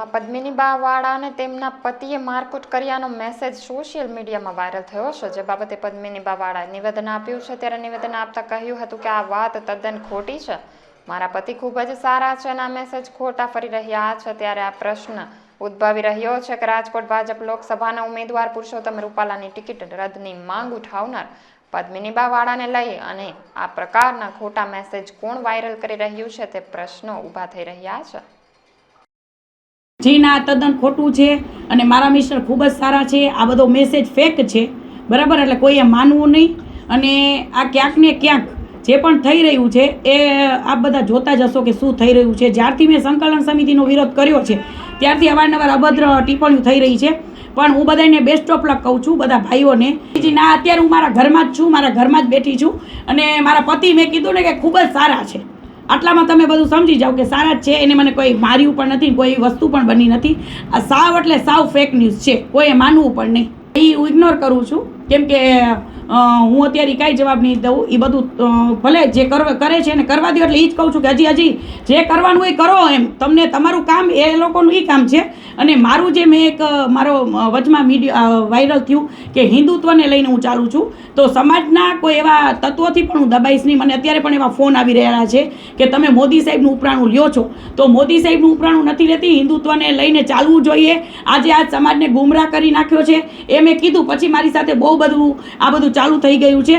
આ પદ્મિની બાવાળાને તેમના પતિએ મારકુટ કર્યાનો મેસેજ સોશિયલ મીડિયામાં વાયરલ થયો છે જે બાબતે પદ્મિની બાવાળાએ નિવેદન આપ્યું છે. ત્યારે નિવેદન આપતા કહ્યું હતું કે આ વાત તદ્દન ખોટી છે. મારા પતિ ખૂબ જ સારા છે અને આ મેસેજ ખોટા ફરી રહ્યા છે. ત્યારે આ પ્રશ્ન ઉદ્ભવી રહ્યો છે કે રાજકોટ ભાજપ લોકસભાના ઉમેદવાર પુરુષોત્તમ રૂપાલાની ટિકિટ રદની માંગ ઉઠાવનાર પદ્મિનીબા વાળાને લઈ અને આ પ્રકારના ખોટા મેસેજ કોણ વાયરલ કરી રહ્યું છે તે પ્રશ્નો ઊભા થઈ રહ્યા છે. જી ના તદ્દન ખોટું છે અને મારા મિસ્ટર ખૂબ જ સારા છે. આ બધો મેસેજ ફેક છે. બરાબર? એટલે કોઈએ માનવું નહીં. અને આ ક્યાંક ને ક્યાંક જે પણ થઈ રહ્યું છે, એ આપ બધા જોતા જ હશો કે શું થઈ રહ્યું છે. જ્યારથી મેં સંકલન સમિતિનો વિરોધ કર્યો છે, ત્યારથી અવારનવાર અભદ્ર ટિપ્પણીઓ થઈ રહી છે. પણ હું બધાને બેસ્ટ ઓફ લક કહું છું, બધા ભાઈઓને. જી ના, અત્યારે હું મારા ઘરમાં જ છું, મારા ઘરમાં જ બેઠી છું. અને મારા પતિ મેં કીધું ને કે ખૂબ જ સારા છે. આટલામાં તમે બધું સમજી જાઓ કે સારા જ છે, એને મને કોઈ માર્યું પણ નથી, કોઈ વસ્તુ પણ બની નથી. આ સાવ એટલે સાવ ફેક ન્યૂઝ છે, કોઈએ માનવું પણ નહીં. એ હું ઇગ્નોર કરું છું, કેમ કે હું અત્યારે કાંઈ જવાબ નહીં દઉં. એ બધું ભલે જે કરે છે ને કરવા દો એટલે એ જ કહું છું કે હજી હજી જે કરવાનું એ કરો એમ. તમને તમારું કામ, એ લોકોનું એ કામ છે. અને મારું જે મેં એક મારો વચમાં મીડિયા વાયરલ થયું કે હિન્દુત્વને લઈને હું ચાલું છું. તો સમાજના કોઈ એવા તત્વોથી પણ હું દબાઈશ નહીં. મને અત્યારે પણ એવા ફોન આવી રહ્યા છે કે તમે મોદી સાહેબનું ઉપરાણું લ્યો છો. તો મોદી સાહેબનું ઉપરાણું નથી લેતી. હિન્દુત્વને લઈને ચાલવું જોઈએ. આજે આ સમાજને ગુમરાહ કરી નાખ્યો છે. એ મેં કીધું. પછી મારી સાથે બહુ બધું આ બધું ચાલુ થઈ ગયું છે.